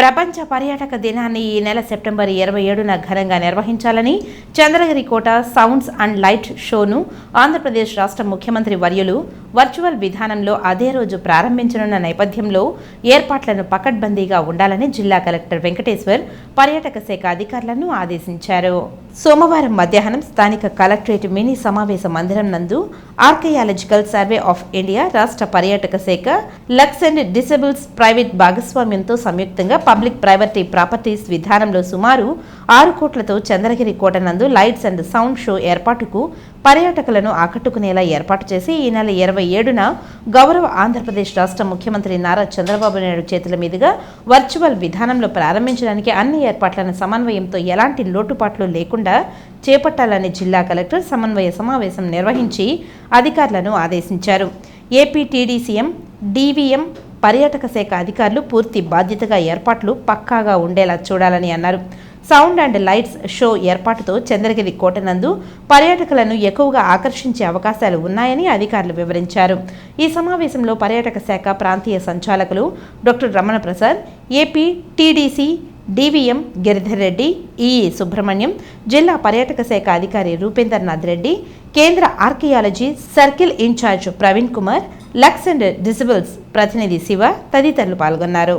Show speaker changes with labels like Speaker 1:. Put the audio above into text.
Speaker 1: ప్రపంచ పర్యాటక దినాన్ని ఈ నెల సెప్టెంబర్ ఇరవై ఏడున ఘనంగా నిర్వహించాలని చంద్రగిరి కోట సౌండ్స్ అండ్ లైట్ షోను ఆంధ్రప్రదేశ్ రాష్ట్ర ముఖ్యమంత్రి వర్యులు వర్చువల్ విధానంలో అదే రోజు ప్రారంభించనున్న నేపథ్యంలో ఏర్పాట్లను పకడ్బందీగా ఉండాలని జిల్లా కలెక్టర్ వెంకటేశ్వర్ పర్యాటక శాఖ అధికారులను ఆదేశించారు. సోమవారం మధ్యాహ్నం స్థానిక కలెక్టరేట్ మినీ సమావేశ మందిరం నందు ఆర్కయాలజికల్ సర్వే ఆఫ్ ఇండియా రాష్ట్ర పర్యాటక శాఖ లక్స్ అండ్ డిసబుల్స్ ప్రైవేట్ భాగస్వామ్యంతో సంయుక్తంగా పబ్లిక్ ప్రైవేటీ ప్రాపర్టీస్ విధానంలో సుమారు ఆరు కోట్లతో చంద్రగిరి కోట నందు లైట్స్ అండ్ సౌండ్ షో ఏర్పాటుకు పర్యాటకులను ఆకట్టుకునేలా ఏర్పాటు చేసి ఈ నెల ఇరవై ఏడున గౌరవ ఆంధ్రప్రదేశ్ రాష్ట్ర ముఖ్యమంత్రి నారా చంద్రబాబు నాయుడు చేతుల మీదుగా వర్చువల్ విధానంలో ప్రారంభించడానికి అన్ని ఏర్పాట్లను సమన్వయంతో ఎలాంటి లోటుపాట్లు లేకుండా చేపట్టాలని జిల్లా కలెక్టర్ సమన్వయ సమావేశం నిర్వహించి అధికారులను ఆదేశించారు. ఏపీ టీడీసీఎం డీవీఎం పర్యాటక శాఖ అధికారులు పూర్తి బాధ్యతగా ఏర్పాట్లు పక్కాగా ఉండేలా చూడాలని అన్నారు. సౌండ్ అండ్ లైట్స్ షో ఏర్పాటుతో చంద్రగిరి కోటనందు పర్యాటకులను ఎక్కువగా ఆకర్షించే అవకాశాలు ఉన్నాయని అధికారులు వివరించారు. ఈ సమావేశంలో పర్యాటక శాఖ ప్రాంతీయ సంచాలకులు doctor Ramana Prasad AP TDC DVM Giridhar Reddy EE Subrahmanyam జిల్లా పర్యాటక శాఖ అధికారి రూపేందర్నాథ్ రెడ్డి కేంద్ర archaeology circle incharge Praveen Kumar lux and decibels ప్రతినిధి శివ తదితరులు పాల్గొన్నారు.